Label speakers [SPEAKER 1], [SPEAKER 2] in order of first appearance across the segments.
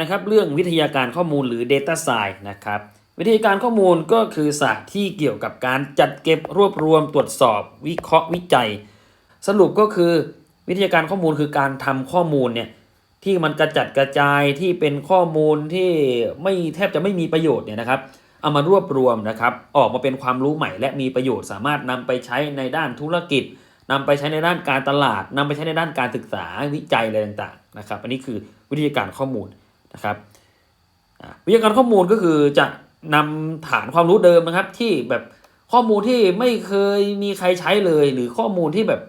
[SPEAKER 1] นะครับเรื่องวิทยาการข้อมูลหรือ Data Science นะครับวิทยาการข้อมูลก็คือศาสตร์ที่เกี่ยวกับการจัดเก็บรวบรวมตรวจสอบ วิเคราะห์วิจัย สรุปก็คือวิทยาการข้อมูลคือการทำข้อมูลเนี่ยที่มันกระจัดกระจายที่เป็นข้อมูลที่ไม่แทบจะไม่มีประโยชน์เนี่ยนะครับเอามารวบรวมนะครับออกมาเป็นความรู้ใหม่ และมีประโยชน์สามารถนำไปใช้ในด้านธุรกิจนำไปใช้ในด้านการตลาดนำไปใช้ในด้านการศึกษาวิจัยอะไรต่างๆนะครับอันนี้คือวิทยาการข้อมูล นะครับวิทยาการข้อมูลก็คือจะนำฐานความรู้เดิมนะครับ ที่แบบข้อมูลที่ไม่เคยมีใครใช้เลย หรือข้อมูลที่แบบ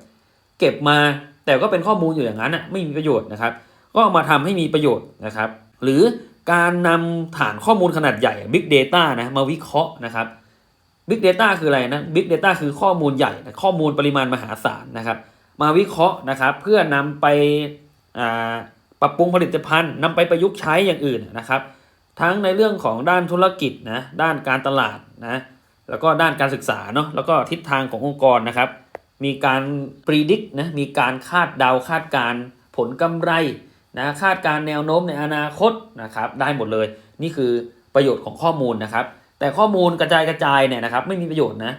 [SPEAKER 1] เก็บมา แต่ก็เป็นข้อมูลอยู่อย่างนั้นอะไม่มีประโยชน์นะครับ ก็มาทำให้มีประโยชน์นะครับ หรือการนำฐานข้อมูลขนาดใหญ่ Big Data นะมาวิเคราะห์นะครับ Big Data คืออะไรนะ Big Data คือข้อมูลใหญ่ข้อมูลปริมาณมหาศาลนะครับ มาวิเคราะห์นะครับ เพื่อนำไปอ่า ปรับปรุงผลิตภัณฑ์นำไปประยุกต์ใช้อย่างอื่นนะครับ ทั้งในเรื่องของด้านธุรกิจนะด้านการตลาดนะแล้วก็ด้านการศึกษาเนาะแล้วก็ทิศทางขององค์กรนะครับ มีการ predict นะมีการคาดเดาคาดการผลกำไรนะคาดการแนวโน้มในอนาคตนะครับ ได้หมดเลย นี่คือประโยชน์ของข้อมูลนะครับ แต่ข้อมูลกระจายกระจายเนี่ยนะครับ ไม่มีประโยชน์นะ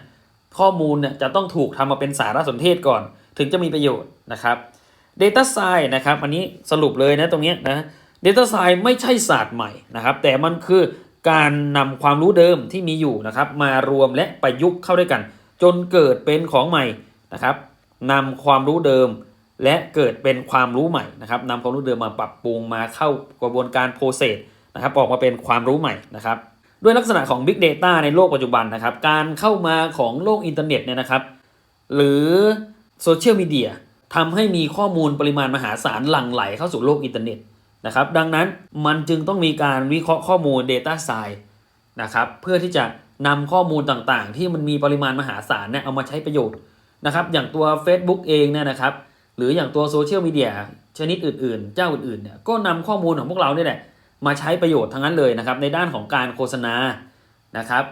[SPEAKER 1] ข้อมูลเนี่ยจะต้องถูกทำมาเป็นสารสนเทศก่อน ถึงจะมีประโยชน์นะครับ Data Science นะครับอันนี้สรุปเลยนะตรงนี้นะ Data Science ไม่ใช่ศาสตร์ใหม่นะครับแต่มันคือการนำความรู้เดิมที่มีอยู่นะครับมารวมและประยุกต์เข้าด้วยกัน จนเกิดเป็นของใหม่นะครับนำความรู้เดิมและเกิดเป็นความรู้ใหม่นะครับนำความรู้เดิมมาปรับปรุงมาเข้ากระบวนการโปรเซสนะครับออกมาเป็นความรู้ใหม่นะครับด้วยลักษณะของ Big Data ในโลกปัจจุบันนะครับ การเข้ามาของโลกอินเทอร์เน็ตเนี่ยนะครับ หรือโซเชียลมีเดีย ทำให้มีข้อมูลปริมาณมหาศาลหลั่งไหลเข้าสู่โลกอินเทอร์เน็ตนะครับดังนั้นมันจึงต้องมีการวิเคราะห์ข้อมูล Data Science นะครับเพื่อที่จะนำข้อมูลต่างๆ ที่มันมีปริมาณมหาศาลเนี่ยเอามาใช้ประโยชน์นะครับอย่างตัว Facebook เองเนี่ยนะครับหรืออย่างตัวโซเชียลมีเดียชนิดอื่นๆ เจ้าอื่นๆเนี่ยก็นำข้อมูลของพวกเราเนี่ยแหละมาใช้ประโยชน์ทั้งนั้นเลยนะครับในด้านของการโฆษณานะครับ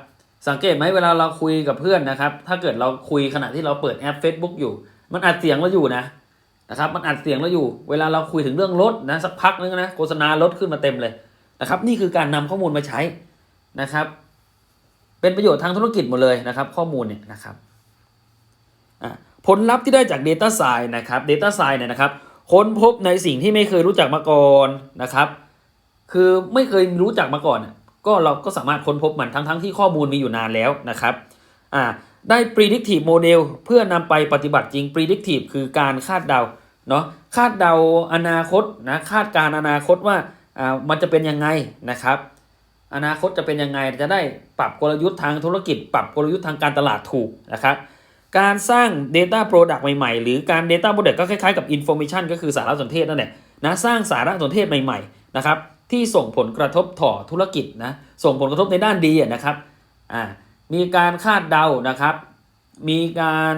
[SPEAKER 1] สังเกตไหมเวลาเราคุยกับเพื่อนนะครับถ้าเกิดเราคุยขณะที่เราเปิดแอป Facebook อยู่ มันอัดเสียงเราอยู่นะนะครับ มันอัดเสียงเราอยู่ เวลาเราคุยถึงเรื่องรถนะสักพักนึงนะโฆษณารถขึ้นมาเต็มเลยนะครับ นี่คือการนำข้อมูลมาใช้นะครับ เป็นประโยชน์ทางธุรกิจหมดเลยนะครับ ข้อมูลเนี่ยนะครับผลลัพธ์ที่ได้จาก Data s c i e n นะครับ Data s c i e n เนี่ยนะครับค้นพบในสิ่งที่ไม่เคยรู้จักมาก่อนนะครับ คือไม่เคยรู้จักมาก่อนน่ะก็เราก็สามารถค้นพบมันทั้งๆทที่ข้อมูลมีอยู่นานแล้วนะครับอ่า ได้ predictive model เพื่อนำไปปฏิบัติจริง predictive คือการคาดเดาเนาะคาดเดาอนาคตนะคาดการณ์อนาคตว่าอ่ามันจะเป็นยังไงนะครับ อนาคตจะเป็นยังไงจะได้ปรับกลยุทธ์ทางธุรกิจ ปรับกลยุทธ์ทางการตลาดถูกนะครับการสร้าง Data Product ใหม่ๆ หรือการ Data Product ก็คล้ายๆกับ Information ก็คือสารสนเทศนั่นแหละนะสร้างสารสนเทศใหม่ๆนะครับที่ส่งผลกระทบต่อธุรกิจนะส่งผลกระทบในด้านดีนะครับอ่า มีการคาดเดานะครับ มีการ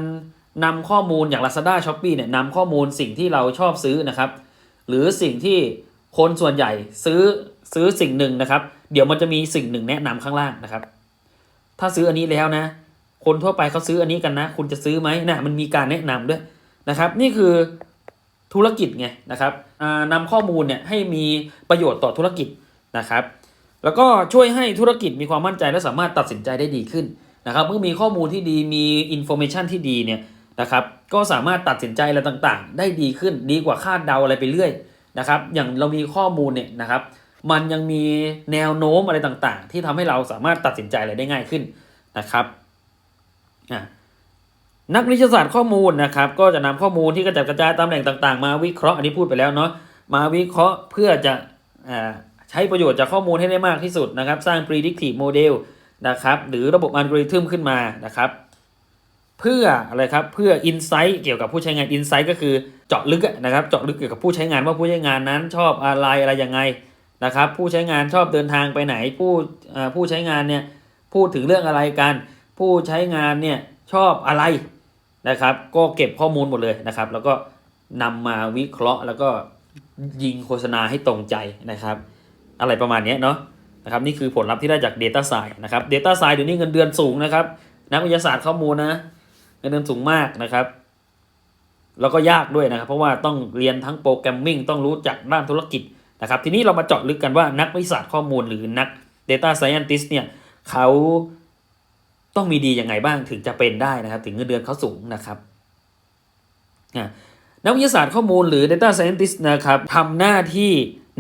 [SPEAKER 1] นำข้อมูลอย่าง Lazada s h o p e e เนี่ยนำข้อมูลสิ่งที่เราชอบซื้อนะครับ หรือสิ่งที่คนส่วนใหญ่ซื้อซื้อสิ่งหนึ่งนะครับ เดี๋ยวมันจะมีสิ่งหนึ่งแนะนำข้างล่างนะครับ ถ้าซื้ออันนี้แล้วนะ คนทั่วไปเขาซื้ออันนี้กันนะ คุณจะซื้อไหมนะมันมีการแนะนำด้วยนะครับ นี่คือธุรกิจไงนะครับอ่านำข้อมูลเนี่ยให้มีประโยชน์ต่อธุรกิจนะครับ แล้วก็ช่วยให้ธุรกิจมีความมั่นใจและสามารถตัดสินใจได้ดีขึ้นนะครับเมื่อมีข้อมูลที่ดีมีอินโฟเมชันที่ดีเนี่ยนะครับก็สามารถตัดสินใจอะไรต่างๆ ได้ดีขึ้นดีกว่าคาดเดาอะไรไปเรื่อยนะครับอย่างเรามีข้อมูลเนี่ยนะครับมันยังมีแนวโน้มอะไรต่างๆ ที่ทำให้เราสามารถตัดสินใจอะไรได้ง่ายขึ้นนะครับนักวิทยาศาสตร์ข้อมูลนะครับก็จะนำข้อมูลที่กระจัดกระจายตามแหล่งต่าง ๆ มาวิเคราะห์อันนี้พูดไปแล้วเนาะมาวิเคราะห์เพื่อจะอ่า ช้ประโยชน์จากข้อมูลให้ได้มากที่สุดนะครับ สร้าง predictive model นะครับ หรือระบบอัลกอริทึมขึ้นมานะครับ เพื่ออะไรครับ เพื่อ insight เกี่ยวกับผู้ใช้งาน insight ก็คือเจาะลึกนะครับ เจาะลึกเกี่ยวกับผู้ใช้งานว่าผู้ใช้งานนั้นชอบอะไรอะไรยังไงนะครับ ผู้ใช้งานชอบเดินทางไปไหน ผู้ผู้ใช้งานเนี่ยพูดถึงเรื่องอะไรกัน ผู้ใช้งานเนี่ยชอบอะไรนะครับ ก็เก็บข้อมูลหมดเลยนะครับ แล้วก็นำมาวิเคราะห์แล้วก็ยิงโฆษณาให้ตรงใจนะครับ อะไรประมาณนี้เนาะนะครับนี่คือผลลัพธ์ที่ได้จาก Data Science นะครับ Data Science เดี๋ยวนี้เงินเดือนสูงนะครับนักวิทยาศาสตร์ข้อมูลนะเงินเดือนสูงมากนะครับแล้วก็ยากด้วยนะครับ เพราะว่าต้องเรียนทั้งโปรแกรมมิ่งต้องรู้จักด้านธุรกิจนะครับ ทีนี้เรามาเจาะลึกกันว่านักวิทยาศาสตร์ข้อมูลหรือนัก Data Scientist เนี่ยเขาต้องมีดียังไงบ้างถึงจะเป็นได้นะครับ ถึงเงินเดือนเขาสูงนะครับนักวิทยาศาสตร์ข้อมูลหรือ Data Scientist นะครับทำหน้าที่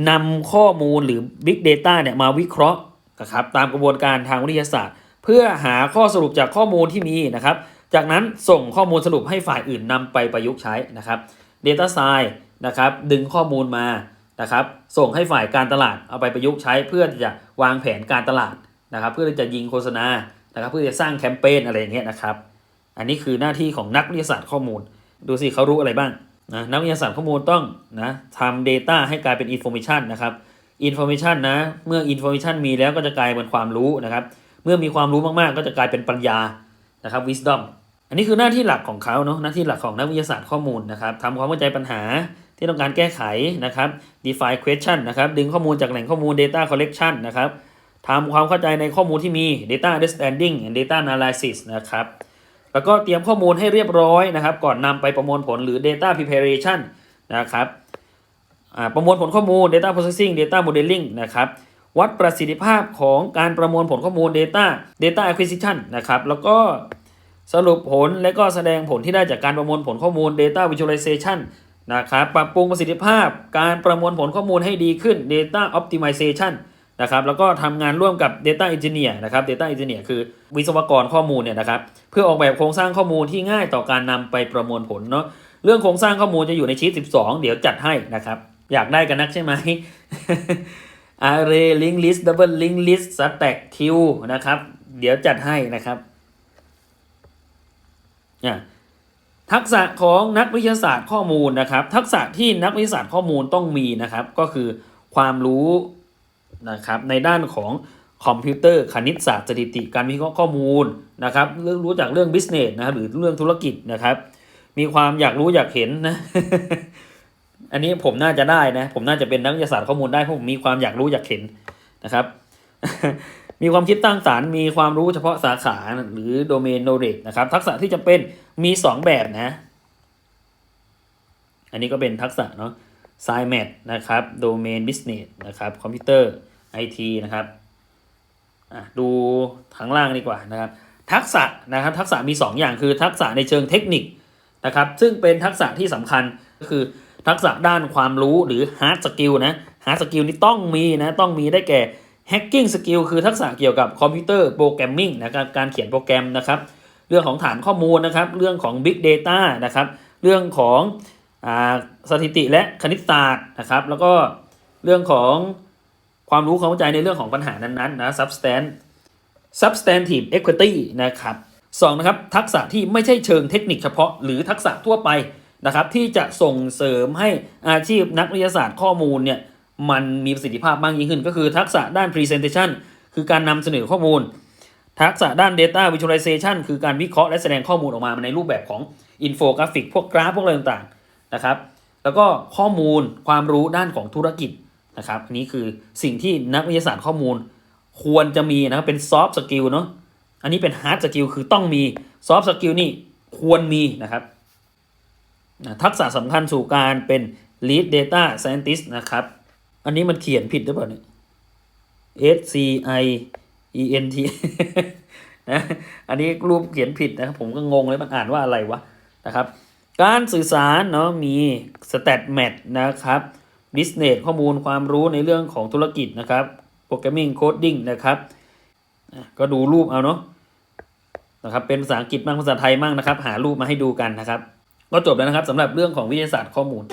[SPEAKER 1] นำข้อมูลหรือ Big Data เนี่ยมาวิเคราะห์นะครับตามกระบวนการทางวิทยาศาสตร์ เพื่อหาข้อสรุปจากข้อมูลที่มีนะครับ จากนั้นส่งข้อมูลสรุปให้ฝ่ายอื่นนำไปประยุกต์ใช้นะครับ Data Science นะครับดึงข้อมูลมานะครับส่งให้ฝ่ายการตลาดเอาไปประยุกต์ใช้เพื่อจะวางแผนการตลาดนะครับ เพื่อจะยิงโฆษณานะครับ เพื่อจะสร้างแคมเปญอะไรอย่างเงี้ยนะครับ อันนี้คือหน้าที่ของนักวิทยาศาสตร์ข้อมูล ดูสิเขารู้อะไรบ้าง นะนักวิทยาศาสตร์ข้อมูลต้องนะทำ Data ให้กลายเป็น Information นะครับ Information นะ เมื่อ Information มีแล้วก็จะกลายเป็นความรู้นะครับ เมื่อมีความรู้มากๆ ก็จะกลายเป็นปัญญานะครับ Wisdom อันนี้คือหน้าที่หลักของเขาเนาะหน้าที่หลักของนักวิทยาศาสตร์ข้อมูลนะครับทำความเข้าใจปัญหาที่ต้องการแก้ไขนะครับ define question นะครับ ดึงข้อมูลจากแหล่งข้อมูล data collection นะครับทำความเข้าใจในข้อมูลที่มี data understanding and data analysis นะครับ แล้วก็เตรียมข้อมูลให้เรียบร้อยนะครับ ก่อนนำไปประมวลผลหรือ data preparation นะครับประมวลผลข้อมูล data processing data modeling นะครับวัดประสิทธิภาพของการประมวลผลข้อมูล data data acquisition นะครับแล้วก็สรุปผลและก็แสดงผลที่ได้จากการประมวลผลข้อมูล data visualization นะครับปรับปรุงประสิทธิภาพ การประมวลผลข้อมูลให้ดีขึ้น data optimization นะครับแล้วก็ทำงานร่วมกับ data engineer นะครับ data engineer คือวิศวกรข้อมูลเนี่ยนะครับเพื่อออกแบบโครงสร้างข้อมูลที่ง่ายต่อการนำไปประมวลผลเนาะเรื่องโครงสร้างข้อมูลจะอยู่ในชีต12 เดี๋ยวจัดให้นะครับ อยากได้กันนักใช่ไหม array link list double link list stack queue นะครับ เดี๋ยวจัดให้นะครับอะทักษะของนักวิทยาศาสตร์ข้อมูลนะครับ ทักษะที่นักวิทยาศาสตร์ข้อมูลต้องมีนะครับ ก็คือความรู้ นะครับในด้านของคอมพิวเตอร์คณิตศาสตร์สถิติการวิเคราะห์ข้อมูลนะครับเรื่องรู้จักเรื่อง business นะครับหรือเรื่องธุรกิจนะครับ มีความอยากรู้อยากเห็นนะอันนี้ผมน่าจะได้นะผมน่าจะเป็นนักวิทยาศาสตร์ข้อมูลได้เพราะผมมีความอยากรู้อยากเห็นนะครับ มีความคิดตั้งสารมีความรู้เฉพาะสาขาหรือ domain knowledge นะครับทักษะที่จะเป็นมี 2 แบบนะ อันนี้ก็เป็นทักษะเนาะ science นะครับ domain business นะครับคอมพิวเตอร์ IT นะครับอะดูข้างล่างดีกว่านะครับ ทักษะนะครับทักษะมี 2 อย่างคือทักษะในเชิงเทคนิคนะครับ ซึ่งเป็นทักษะที่สำคัญก็คือทักษะด้านความรู้หรือ hard skill นะ hard skill นี่ต้องมีนะต้องมีได้แก่ hacking skill คือทักษะเกี่ยวกับคอมพิวเตอร์โปรแกรมมิ่งนะครับการเขียนโปรแกรมนะครับ เรื่องของฐานข้อมูลนะครับ เรื่องของ Big Data นะครับ เรื่องของอสถิติและคณิตศาสตร์นะครับ แล้วก็เรื่องของ ความรู้ความเข้าใจในเรื่องของปัญหานั้นๆนะ substance substantive equity นะครับสองนะครับทักษะที่ไม่ใช่เชิงเทคนิคเฉพาะ หรือทักษะทั่วไปนะครับที่จะส่งเสริมให้อาชีพนักวิทยาศาสตร์ข้อมูลเนี่ยมันมีประสิทธิภาพมากยิ่งขึ้น ก็คือทักษะด้าน presentation คือการนำเสนอข้อมูล ทักษะด้าน data visualization คือการวิเคราะห์และแสดงข้อมูลออกมาในรูปแบบของอินโฟกราฟิกพวกกราฟพวกอะไรต่างๆนะครับแล้วก็ข้อมูลความรู้ด้านของธุรกิจ นะครับอันนี้คือสิ่งที่นักวิทยาศาสตร์ข้อมูลควรจะมีนะครับเป็น soft skill เนาะอันนี้เป็น hard skill คือต้องมี soft skill นี่ควรมีนะครับนะทักษะสำคัญสู่การเป็น lead data scientist นะครับ อันนี้มันเขียนผิดหรือเปล่าเนี่ย S C I E N T นะอันนี้รูปเขียนผิดนะครับผมก็งงเลยมันอ่านว่าอะไรวะนะครับ การสื่อสารเนาะมี stat mat นะครับ บิสเนสข้อมูลความรู้ในเรื่องของธุรกิจนะครับโปรแกรมมิ่งโคดดิ้งนะครับก็ดูรูปเอาเนาะนะครับเป็นภาษาอังกฤษบ้างภาษาไทยบ้างนะครับ หารูปมาให้ดูกันนะครับ ก็จบแล้วนะครับสำหรับเรื่องของวิทยาศาสตร์ข้อมูล